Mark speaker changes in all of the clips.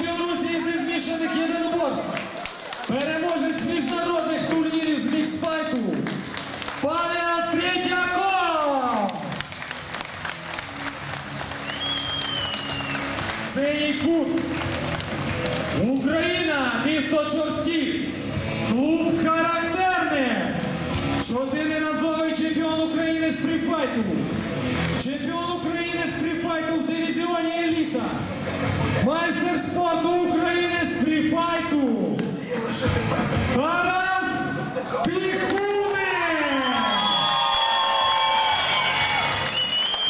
Speaker 1: Білорусі зі змішаних єдиноборств. Переможець міжнародних турнірів з міксфайту. Павел Третьяков! Синій кут. Україна, місто Чортків. Клуб характерне. Чотириразовий чемпіон України з фріфайту. Чемпіон України з фріфайту в дивізіоні еліта. Майстер спорту України з фріфайту. Тарас Піхуни!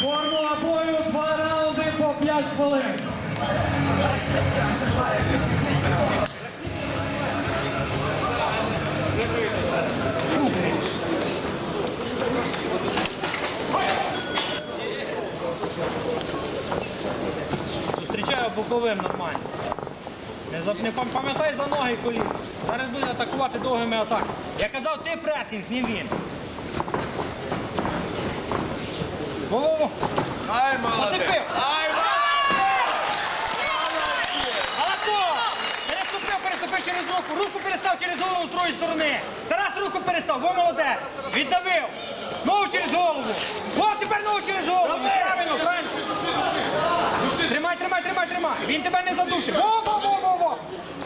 Speaker 1: Формула бою два раунди по 5 хвилин.
Speaker 2: Зустрічаю боковим нормально. Не, за- не пам'ятай за ноги і коліна. Зараз буде атакувати довгими атаками. Я казав, ти пресінг, не він. Во-во-во. Ай, молодець! Ай, переступив через руку. Руку перестав через голову з другої сторони. Тарас руку перестав. Во молодець. Віддавив. Ногу через голову. От тепер ногу через голову. Правильно, правильно. Тримай, тримай, тримай, тримай. Він тебе не задушить. Во, во, во, во, во.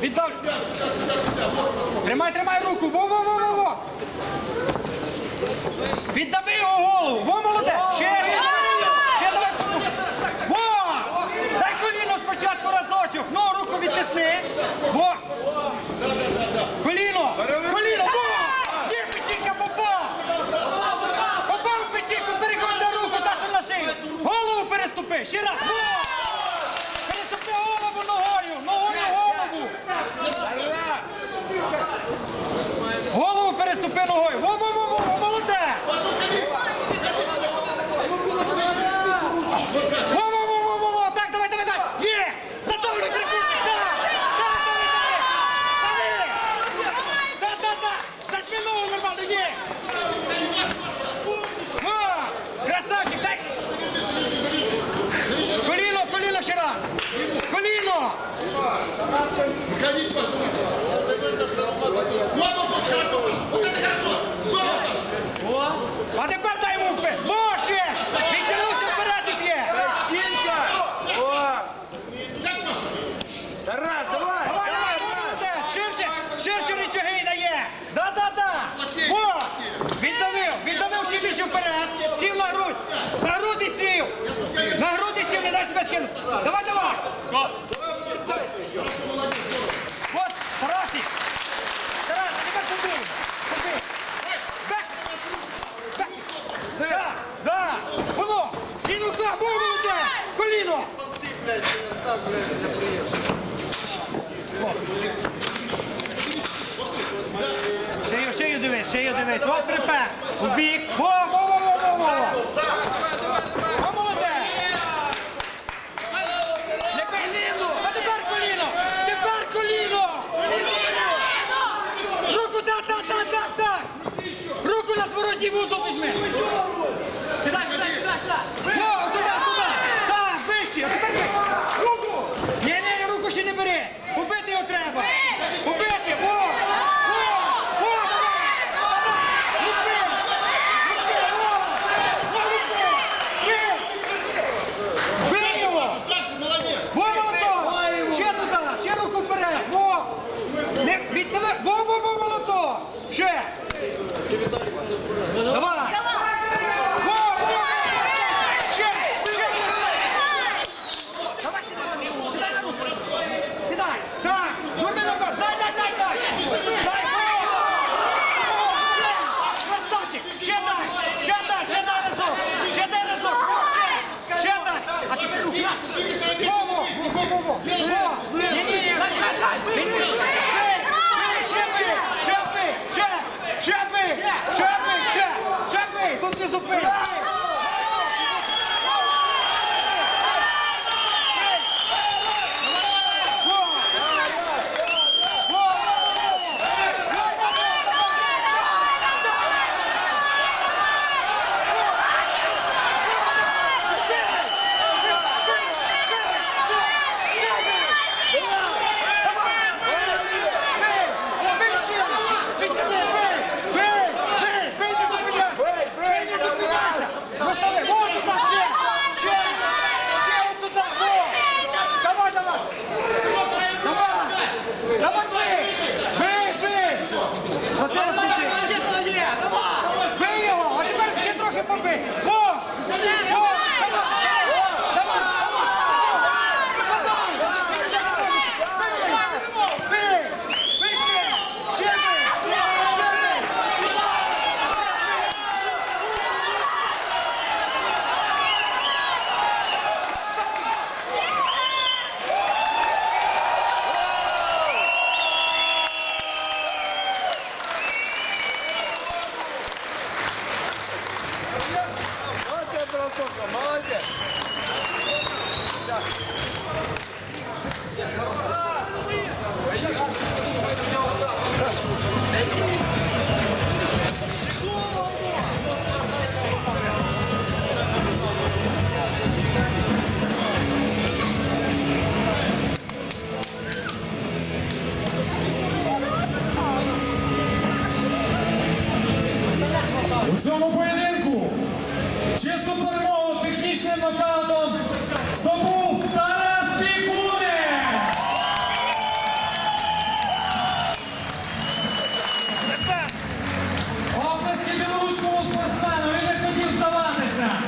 Speaker 2: Віддав. Тримай, тримай руку. Во, во, во, во, во. Віддави його голову. Во, молодець. Ще, ще. Ще давай. Во! Дай коліно спочатку разочок. Ну, руку відтисни. Во! Коліно! Коліно! Во! Є печінка попав! Попав в печінку, переходь на руку, та що на шию. Голову переступи. Ще раз. Во! Переступи голову ногою. Ногою голову. Голову переступи ногою. Во, во, во, во, во, молодець. Во-во-во-во-во! Так, давай, давай, давай! Є! Задовлюй трикутник! Да! Да, давай, давай! Да, да, да! Зажми ногу нормально, є! Во! Красавчик, дай! Коліно, коліно ще раз! Коліно! Ходить пошел. Вот он тут хорошо. Вот это хорошо. Здорово. А тепер дай йому впис! Во, ще! Відтягнувся вперед і б'є! Тінка! О! Как пошел? Тарас, давай! Давай, давай, молодець! Ширше, ширше рычаги дає! Да, да, да! О! Віддавив, віддавив ще більше вперед! Сів на грудь! На груди сів! На груди сів, не дай себе! Давай, давай! От, Тарасик! Тарас! Побив! Бек! Бек! Да, да! Воно! І ну так, во, молодець! Коліно! Шею, шею дивись, шею дивись. Ось припер. У бік. Во, во, во, во, во, во. Во, We. Vamos!
Speaker 1: цьому поєдинку. Чисту перемогу технічним нокаутом здобув Тарас Пікунин! Оплески білоруському спортсмену він не хотів здаватися.